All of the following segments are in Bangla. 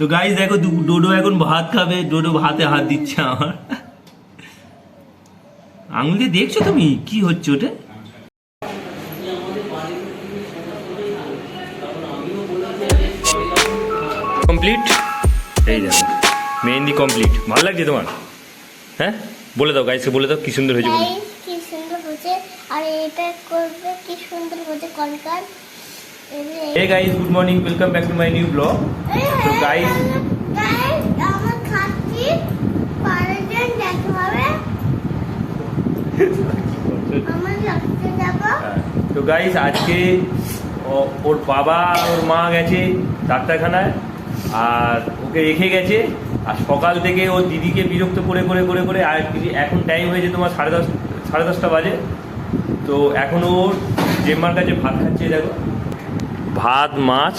তো গাইস দেখো দু- ডোডো এখন ভাত খাবে ডোডো ভাতে হাত দিচ্ছে আমার। আঙুল দিয়ে দেখছ তুমি? কি হচ্ছে ওটা? কমপ্লিট এই দেখো মেহেন্দি কমপ্লিট ভালো লাগছে তোমার? হ্যাঁ? বলে দাও গাইসকে বলে দাও কি সুন্দর হয়েছে বলে। কি সুন্দর হচ্ছে আর এটা করবে কি সুন্দর হচ্ছে কলকার hey guys good morning welcome back to my new vlog তো গাইস তো গাইস আজকে ওর বাবা, ওর মা গেছে ডাক্তারখানায় আর ওকে রেখে গেছে। আর সকাল থেকে ওর দিদিকে বিরক্ত করে করে করে করে, আর এখন টাইম হয়েছে তোমার সাড়ে দশ, সাড়ে দশটা বাজে। তো এখন ওর জেম্মার কাছে ভাত খাচ্ছে, দেখো। ভাত, মাছ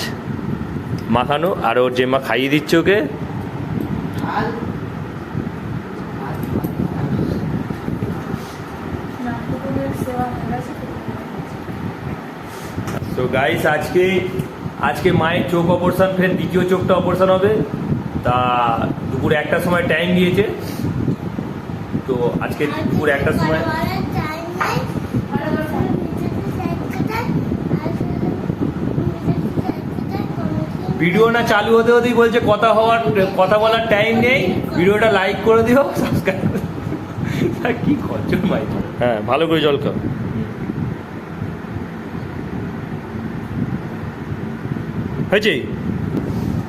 মাখানো, আর ওর জেম্মা খাইয়ে দিচ্ছে ওকে। তো গাইস আজকে আজকে মায়ের চোখ অপারেশন ফের দ্বিতীয় চোখটা অপারেশন হবে। তা দুপুর একটার সময় টাইম দিয়েছে। তো আজকে দুপুর একটার সময় ভিডিও না চালু হতে হতেই বলছে কথা হওয়ার কথা বলার টাইম নেই ভিডিওটা লাইক করে দিও সাবস্ক্রাইব কি করছ মাই হ্যাঁ ভালো করে জল খাও। হয়েছে?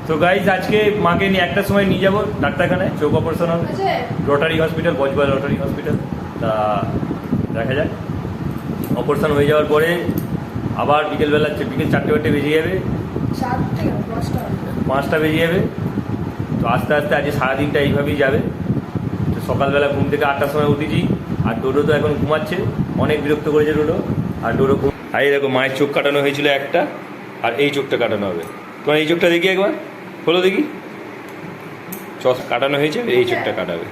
তো গাইজ আজকে মাকে নিয়ে একটা সময় নিয়ে যাব ডাক্তারখানায় চোখ অপারেশন হবে। রোটারি হসপিটাল বজবাল রোটারি হসপিটাল তা দেখা যাক। অপারেশন হয়ে যাওয়ার পরে আবার বিকেলবেলা বিকেল চারটে চারটে বেজে যাবে। পাঁচটা বেজে যাবে। তো আস্তে আস্তে আজকে সারাদিনটা এইভাবেই যাবে। তো সকালবেলা ঘুম থেকে আটটার সময় উঠেছি। আর ডোডো তো এখন ঘুমাচ্ছে। অনেক বিরক্ত করেছে ডোডো। আর ডোডো ঘুম আর এই দেখো, মায়ের চোখ কাটানো হয়েছিল একটা। আর এই চোখটা কাটানো হবে। তোমার এই চোখটা দেখি একবার। হলো দেখি। চশ কাটানো হয়েছে এই চোখটা কাটাবে।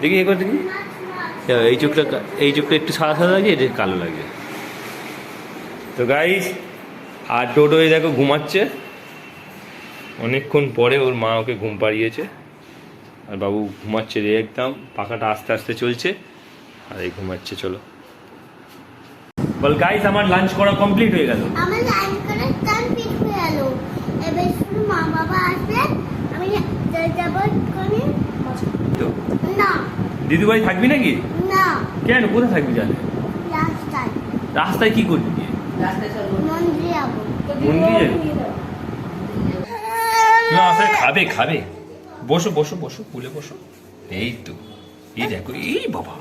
দেখি একবার দেখি। এই চোখটা এই চোখটা একটু সাদা সাদা লাগে এটা কালো লাগে তো গাইস আর এই দেখো ঘুমাচ্ছে। অনেকক্ষণ পরে ওর মা ওকে ঘুম পাড়িয়েছে। আর বাবু ঘুমাচ্ছে রে একদম পাখাটা আস্তে আস্তে চলছে। আর এই ঘুমাচ্ছে চলো। বল গাইস আমার লাঞ্চ করা কমপ্লিট হয়ে গেল। আমার লাইন করে পিক হয়ে গেল। এবার শুধু মা বাবা আসবে আমি যাব করে তো? না। দিদিভাই থাকবি নাকি? না। কেন? কোথায় থাকবি জানে রাস্তায়। রাস্তায় কি করবি? গিয়ে মন্দিরে যাব। মন্দিরে? খাবে খাবে। বসো বসো বসো কুলে বসো। এই তো, এই দেখো, এই বাবা।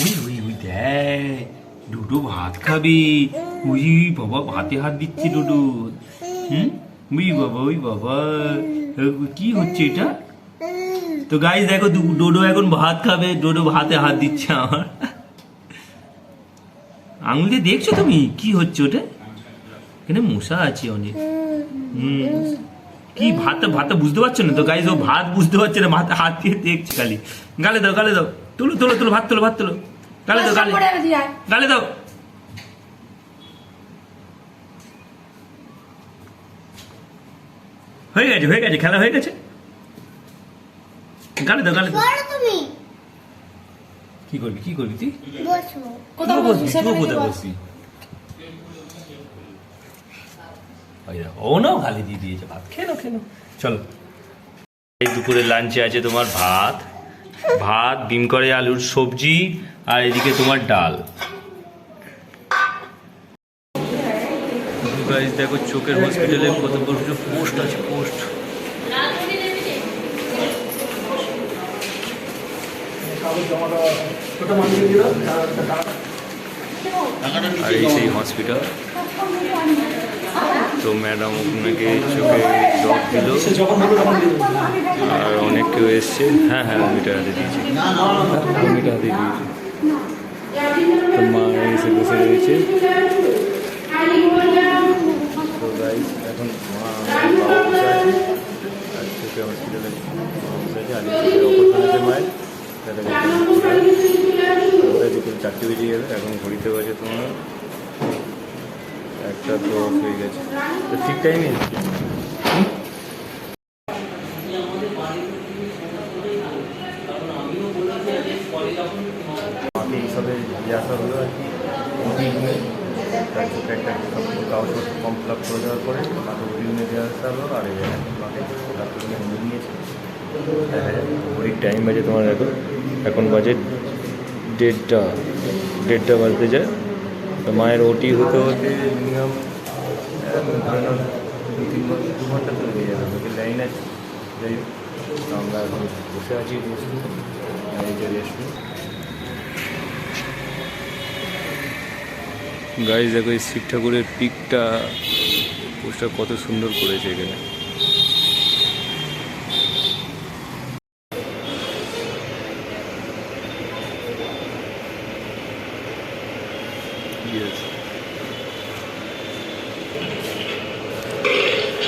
ওই ওই ওই, দেখ ডুডু ভাত খাবে। ওই বাবা, ভাতে হাত দিচ্ছে ডুডু হুম? ওই বাবা ওই বাবা। কি হচ্ছে এটা? তো গাইজ দেখো ডোডো এখন ভাত খাবে, ডোডো ভাতে হাত দিচ্ছে আমার। আঙুল দিয়ে দেখছ তুমি? কি হচ্ছে ওটা? এখানে মশা আছে অনেক। হুম। কি ভাতটা ভাতটা বুঝতে পারছ না তো গাইজ ও ভাত বুঝতে পারছে না ভাত হাত দিয়ে দেখছে খালি। গালে দাও গালে দাও। তুলো তুলো তুলো ভাত তুলো ভাত তুলো। গালে দাও গালে। গালে দাও। হয়ে গেছে হয়ে গেছে খেলা হয়ে গেছে। গালে দাও গালে দাও। তুমি। কি করবি কি করবি তুই? বসো। তুইও বসবি কোথায় বসবি? ও নাও গালি দিয়ে দিয়েছে ভাত। খেয়ে নাও চলো। এই দুপুরে লাঞ্চে আছে তোমার ভাত। ভাত, ডিম করে আলুর সবজি, আর এদিকে তোমার ডাল। দেখো, চোখের হসপিটালে কত বড় পোস্ট আছে পোস্ট আর এই সেই হসপিটাল তো ম্যাডাম ওনাকে চোখে ড্রপ দিল। আর অনেক কেউ এসছে। হ্যাঁ হ্যাঁ অমিটার হাতে দিয়েছি। অমিটার হাতে দিয়েছি। তো মা এসে বসে চিন্তাই নেই দিয়ে আসা হলো আর কি। ওটিগুনে তার ফিল আপ করে দেওয়ার পরে তাকে ওটিগুনে আসা হলো আর এই তোমাকে ডাক্তারকে নিয়ে নিয়েছে। ঘড়ির টাইম বাজে তোমার এখন। এখন বাজে দেড়টা। দেড়টা বাজতে যায়। তো মায়ের ওটি হতে হতে মিনিমাম ঘণ্টা তো লেগে যাবে ওকে লাইন আছে যাই বসে আছি গাইজ, দেখো এই শিব ঠাকুরের পিকটা পোস্টার কত সুন্দর করেছে এখানে।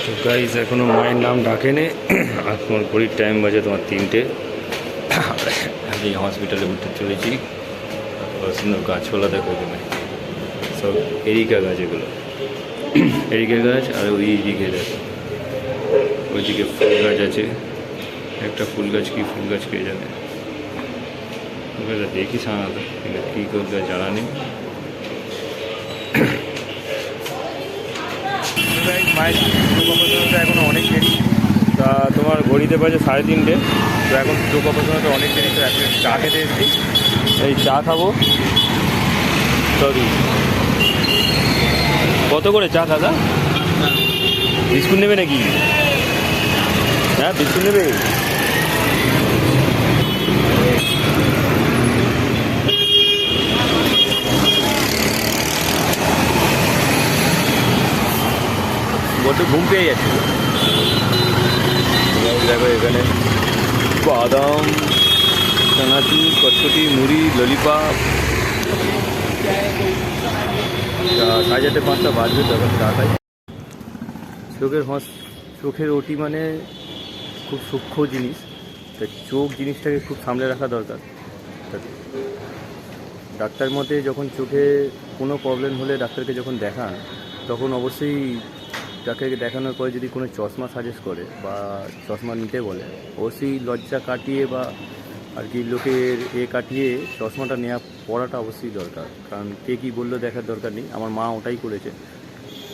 তো গাইজ এখনও মায়ের নাম ডাকেনি। আর তোমার ঘড়ির টাইম বাজে তোমার তিনটে। আমি হসপিটালে উঠতে চলেছি। সুন্দর গাছপালা দেখো এখানে। সব এরিকা গাছ এগুলো। এরিকা গাছ আর ওই দিকে দেখো। ওইদিকে ফুল গাছ আছে। একটা ফুল গাছ কি ফুল গাছ কে জানে? দেখি সাধারণত কী গাছ জানা নেই। মায়ের অপারেশনটা এখনও অনেক দেরি। তা তোমার ঘড়িতে বাজে সাড়ে তিনটে। তো এখন চোখ অপারেশনটা অনেক দেরি তো এখন চা খেতে এসেছি। এই চা খাব। সরি। কত করে চা দাদা? বিস্কুট নেবে নাকি? হ্যাঁ বিস্কুট নেবে? বড্ড ঘুম পেয়ে যাচ্ছে দেখো এখানে বাদাম, চানাচুর কটকটি মুড়ি, ললিপপ। চারটে, পাঁচটা বাজবে, তখন খাই। চোখের হস, চোখের ওটি মানে খুব সূক্ষ্ম জিনিস। তা চোখ জিনিসটাকে খুব সামলে রাখা দরকার। ডাক্তার মতে যখন চোখে কোনো প্রবলেম হলে ডাক্তারকে যখন দেখান, তখন অবশ্যই ডাক্তারকে দেখানোর পরে যদি কোনো চশমা সাজেস্ট করে বা চশমা নিতে বলে, অবশ্যই লজ্জা কাটিয়ে বা আর কি লোকের এ কাটিয়ে চশমাটা নেওয়া পড়াটা অবশ্যই দরকার। কারণ কে কী বলল দেখার দরকার নেই। আমার মা ওটাই করেছে।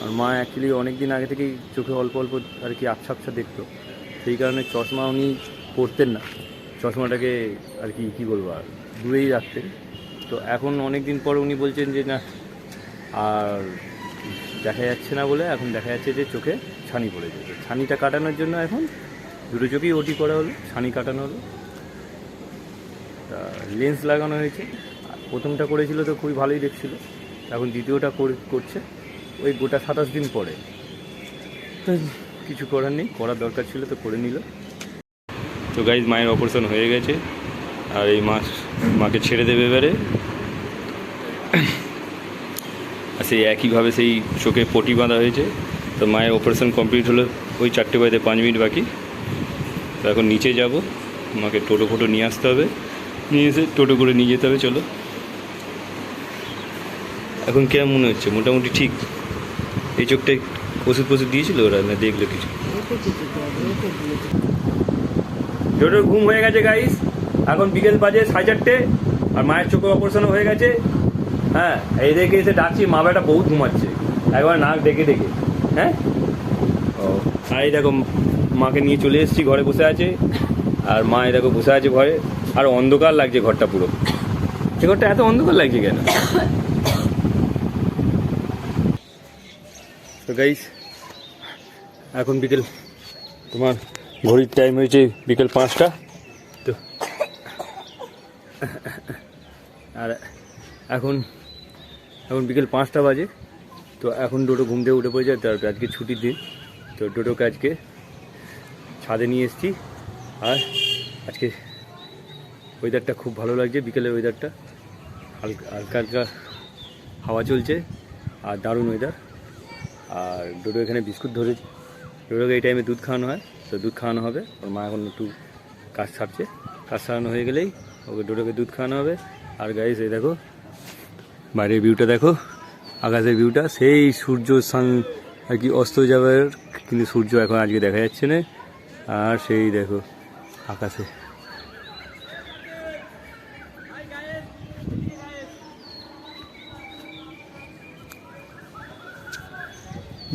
আর মা অ্যাকচুয়ালি অনেক দিন আগে থেকেই চোখে অল্প অল্প আর কি আবছা আবছা দেখতো। সেই কারণে চশমা উনি পরতেন না। চশমাটাকে আর কি, কী বলব আর, দূরেই রাখতেন। তো এখন অনেক দিন পর উনি বলছেন যে না, আর দেখা যাচ্ছে না বলে এখন দেখা যাচ্ছে যে চোখে ছানি পড়ে তো ছানিটা কাটানোর জন্য এখন দুটো চোখেই ওটি করা হলো, ছানি কাটানো হলো। তা লেন্স লাগানো হয়েছে। প্রথমটা করেছিল তো খুবই ভালোই দেখছিল, এখন দ্বিতীয়টা করছে। ওই গোটা সাতাশ দিন পরে। তো কিছু করার নেই, করার দরকার ছিল তো করে নিল। তো গাইজ মায়ের অপারেশন হয়ে গেছে। আর এই মাস মাকে ছেড়ে দেবে এবারে আর সেই একইভাবে সেই চোখে পটি বাঁধা হয়েছে। তো মায়ের অপারেশন কমপ্লিট হলো ওই চারটে বাজে পাঁচ মিনিট বাকি। তো এখন নিচে যাব। মাকে টোটো ফোটো নিয়ে আসতে হবে। নিয়ে এসে টোটো করে নিয়ে যেতে হবে, চলো। এখন কেমন মনে হচ্ছে? মোটামুটি ঠিক? এই চোখটায় ওষুধ ফষুধ দিয়েছিল ওরা, না দেখল কিছু? টোটোর ঘুম হয়ে গেছে গাইস এখন বিকেল বাজে সাড়ে চারটে, আর মায়ের চোখে অপারেশনও হয়ে গেছে। হ্যাঁ এই দেখে এসে ডাকছি, মা বেটা বহুত ঘুমাচ্ছে। একবার নাক ডেকে ডেকে হ্যাঁ? ও, আর এই দেখো, মাকে নিয়ে চলে এসেছি, ঘরে বসে আছে। আর মা এই দেখো বসে আছে ঘরে। আর অন্ধকার লাগছে ঘরটা পুরো। সে ঘরটা এত অন্ধকার লাগছে কেন? তো গাইস এখন বিকেল, তোমার ঘড়ির টাইম হয়েছে বিকেল পাঁচটা। তো, আর এখন এখন বিকেল পাঁচটা বাজে, তো এখন ডোটো ঘুম থেকে উঠে পড়েছে তার আজকে ছুটির দিন। তো ডোটোকে আজকে ছাদে নিয়ে এসেছি, আর আজকে ওয়েদারটা খুব ভালো লাগছে, বিকেলের ওয়েদারটা হালকা হালকা হালকা হাওয়া চলছে, আর দারুণ ওয়েদার আর ডোডো এখানে বিস্কুট ধরেছে। ডোডোকে এই টাইমে দুধ খাওয়ানো হয়, তো দুধ খাওয়ানো হবে। ওর মা এখন একটু কাজ ছাড়ছে। কাজ ছাড়ানো হয়ে গেলেই ওকে ডোডোকে দুধ খাওয়ানো হবে। আর গাইস এই দেখো বাইরের ভিউটা দেখো, আকাশের ভিউটা সেই সূর্য সান আর কি অস্ত যাবার কিন্তু সূর্য এখন আজকে দেখা যাচ্ছে না। আর সেই দেখো, আকাশে।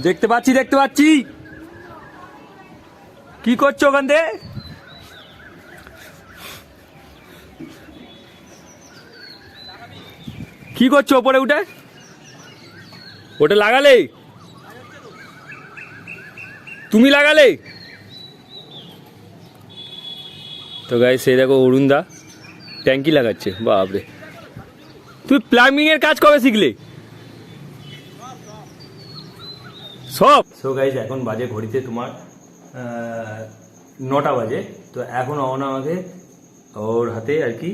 দেখতে পাচ্ছি দেখতে পাচ্ছি। কি করছ ওখান থেকে? কি করছ ওপরে উঠে? ওটা লাগালে তুমি লাগালে তো গাই সেই দেখো অরুণ দা ট্যাঙ্কি লাগাচ্ছে বাপরে। তুই প্লাম্বিং এর কাজ কবে শিখলে? সব। সো গাইজ এখন বাজে ঘড়িতে তোমার নটা বাজে। তো এখন অহনা আমাকে ওর হাতে আর কি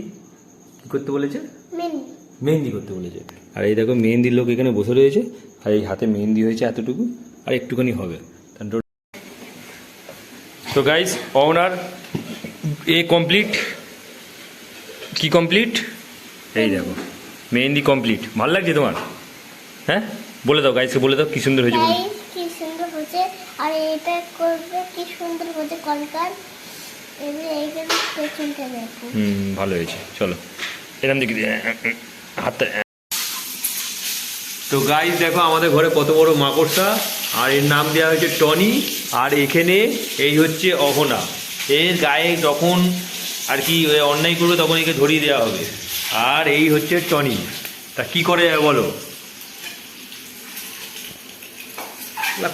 কি করতে বলেছে? মেনি মেহেন্দি করতে বলেছে। আর এই দেখো মেহেন্দির লোক এখানে বসে রয়েছে আর এই হাতে মেহেন্দি হয়েছে এতটুকু আর একটুখানি হবে। তো গাইজ অনার এ কমপ্লিট কি কমপ্লিট এই দেখো মেহেন্দি কমপ্লিট ভালো লাগছে তোমার? হ্যাঁ? বলে দাও গাইজকে বলে দাও কি সুন্দর হয়েছে বলে। কি সুন্দর হচ্ছে আর এটা করবে কি সুন্দর হচ্ছে কলকার। এবারে এইখানে পেছনটা দেখো। হুম ভালো হয়েছে। চলো এরকম দেখি হাতটা তো গাইস দেখো আমাদের ঘরে কত বড় মাকড়সা। আর এর নাম দেওয়া হয়েছে টনি। আর এখানে এই হচ্ছে অহনা। এর গায়ে যখন আর কি অন্যায় করবে, তখন একে ধরিয়ে দেওয়া হবে। আর এই হচ্ছে টনি। তা কি করে যাবে বলো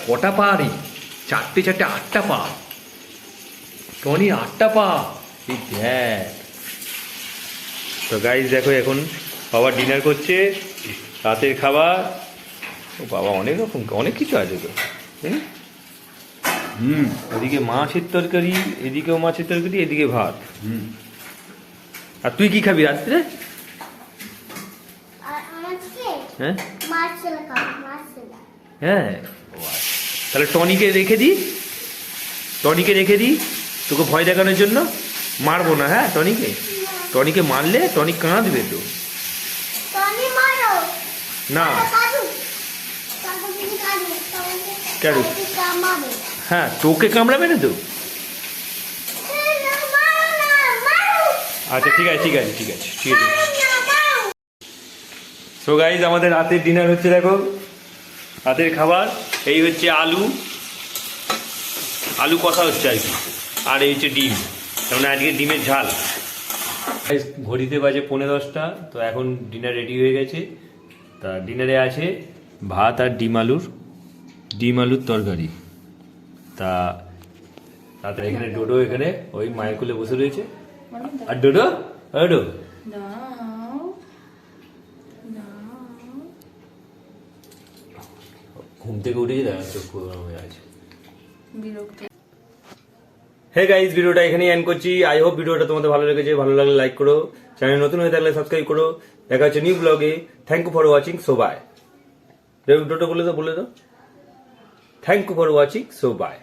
কটা পা রে? চারটে চারটে আটটা পা। টনি আটটা পা। এই দেখ। তো গাইজ দেখো এখন বাবা ডিনার করছে রাতের খাবার। ও বাবা অনেক রকম অনেক কিছু আছে তো। হুম? হুম। ওদিকে মাছের তরকারি এদিকেও মাছের তরকারি এদিকে ভাত। হুম। আর তুই কি খাবি রাত্রে? হ্যাঁ? হ্যাঁ। আচ্ছা। তাহলে টনিকে রেখে দিই টনিকে রেখে দিই তোকে ভয় দেখানোর জন্য। মারবো না হ্যাঁ টনিকে? টনিকে মারলে টনি কাঁদবে তো। না। কামাবে হ্যাঁ তোকে কামড়াবে না তো? আচ্ছা ঠিক আছে ঠিক আছে ঠিক আছে ঠিক আছে। সো গাইজ আমাদের রাতের ডিনার হচ্ছে দেখো। রাতের খাবার এই হচ্ছে আলু। আলু কষা হচ্ছে আর কি। আর এই হচ্ছে ডিম। মানে আজকে ডিমের ঝাল। ঘড়িতে বাজে পনেরো দশটা তো এখন ডিনার রেডি হয়ে গেছে। তা ডিনারে আছে ভাত আর ডিম আলুর ডিম আলুর তরকারি। তা তারপরে এখানে ডোডো এখানে ওই মায়ের কোলে বসে রয়েছে। আর ডোডো? ডোডো? ঘুম থেকে উঠেছি দেখা পুরো গরম হয়ে আছে। হে গাইজ ভিডিওটা এখানেই এন্ড করছি। আই হোপ ভিডিওটা তোমাদের ভালো লেগেছে। ভালো লাগলে লাইক করো। চ্যানেল নতুন হয়ে থাকলে সাবস্ক্রাইব করো। দেখা হচ্ছে নিউ ব্লগে thank you for watching so bye দুটো বলে তো বলে তো thank you for watching so bye